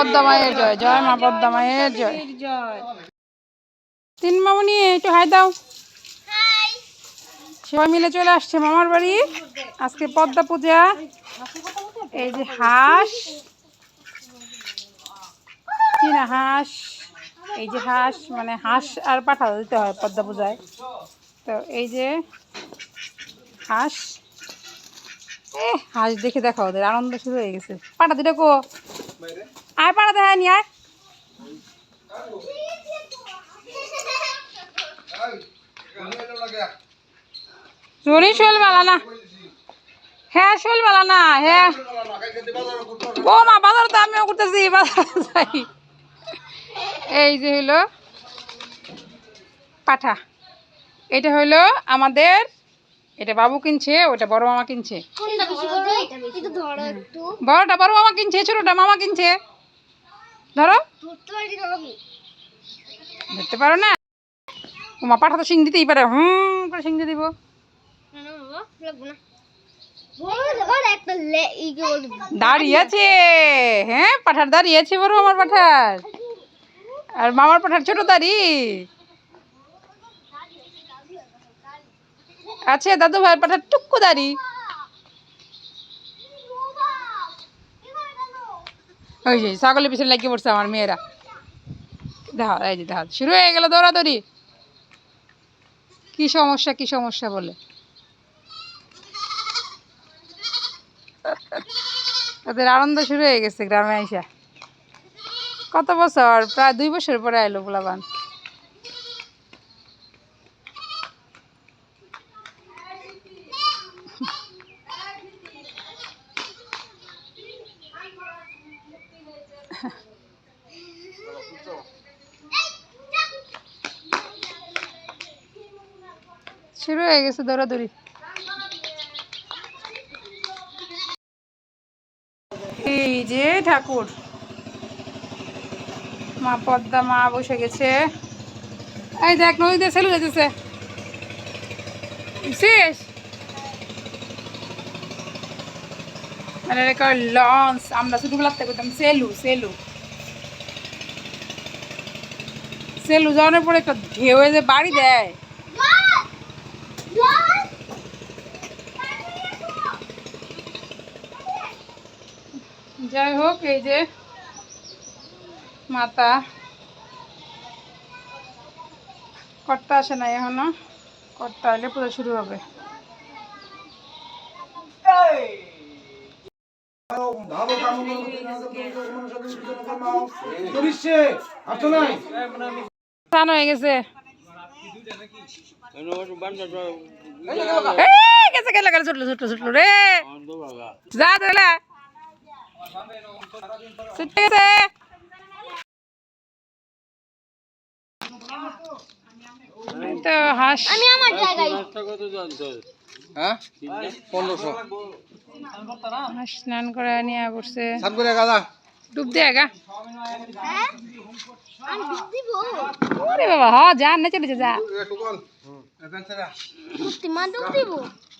পদ্মা মায়ের জয় জয় মা পদ্মা মায়ের জয়। তিন মামনি একটু হাই দাও। সবাই মিলে চলে আসছে মামার বাড়ি। আজকে পদ্মা পূজা। এই যে হাঁস। চীনা হাঁস। এই যে হাঁস মানে হাঁস আর পাঠা দিতে হয় পদ্মা পূজায়। তো এই যে হাঁস। এ হাঁস দেখে দেখা ওদের আনন্দ শুরু হয়ে গেছে। পাঠা দিটা কো? আয় পাটা দেখা নি আয়। জোরে শোল বেলা না। হ্যাঁ শোল বেলা না হ্যাঁ। ও মা বাজার তো আমিও করতেছি বাজার যাই। এই যে হইল পাঠা। এটা হইল আমাদের এটা বাবু কিনছে ওটা বড় মামা কিনছে। কোনটা বেশি বড়? একটু ধরো একটু বড়টা বড় মামা কিনছে ছোটটা মামা কিনছে। ধরো। ধরতে পারি না আমি পারো না? মা পাঠা তো শিং দিতেই পারে। হুম করে শিং দিয়ে দিব। দাঁড়িয়ে আছে। হ্যাঁ পাঠার দাঁড়িয়ে আছে বড় আমার পাঠার। আর মামার পাঠার ছোট দাড়ি। আছে দাদু ভাইয়ের পাঠার টুকু দাড়ি। ওই যে ছাগলের পিছনে লাগিয়ে পড়ছে আমার মেয়েরা। দেখা এই যে দেখা শুরু হয়ে গেল দৌড়াদৌড়ি। কি সমস্যা কি সমস্যা বলে? ওদের আনন্দ শুরু হয়ে গেছে গ্রামে আইসা। কত বছর? প্রায় দুই বছর পরে আইলো গোলাবান শুরু হয়ে গেছে দৌড়াদৌড়ি। এই যে ঠাকুর। মা পদ্মা মা বসে গেছে। এই দেখ নদীতে সেলু যেতেছে শেষ। মানে লঞ্চ আমরা ছোটবেলাতে করতাম, সেলু সেলু। সেলু যাওয়ার পরে একটা ঢেউ যে বাড়ি দেয়। যাই হোক, এই যে মাতা কর্তা আসে না এখনও। কর্তা এলে পুজো শুরু হবে। স্নান হয়ে গেছে। রে। যা তো হাঁস আমি আমার জায়গায়। হ্যাঁ? হাঁস স্নান করে নিয়ে বসছে সাত করে গাদা ডুব দিয়ে গা। হ্যাঁ? আমি দুধ দিব। ওরে বাবা হ যা না চলেছে যা দুধ মা দিব।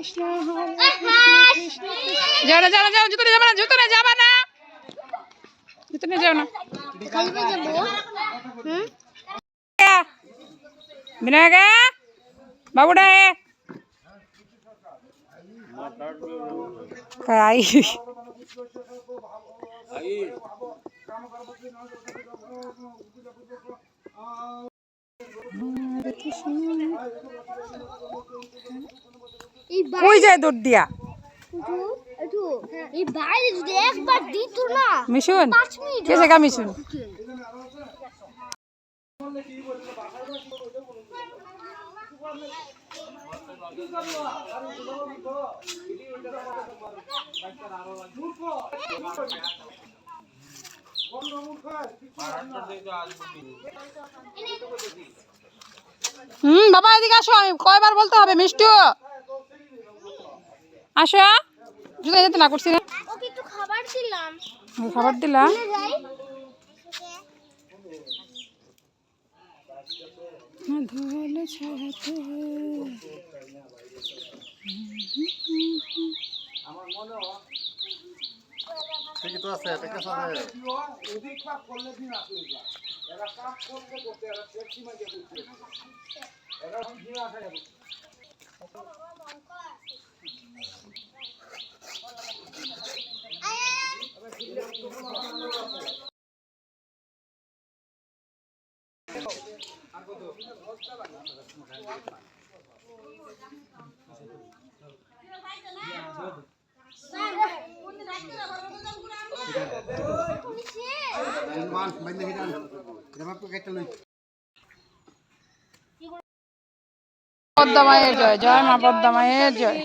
কৃষ্ণ হরে কৃষ্ণ যাও না যাও না যাও জুতো নিয়ে যাবে না জুতো নিয়ে যাবে না। জুতো নিয়ে যাও না। খালি পেয়ে যাব হুম? বিনায়ক বাবুটা আই। ওই যায় দৌড় দিয়া? মিশুন কে জায়গা মিশুন? হুম বাবা এদিকে আসো আমি কয়বার বলতে হবে মিষ্টু? আসো। জুতো যেতে না করছি না। ওকে একটু খাবার দিলাম। খাবার দিলা চলে যাই ধুলে ছাড়াতে ঠিকই তো আছে ঠিক আছে পদ্মা মায়ের জয় জয় মা পদ্মা মায়ের জয়।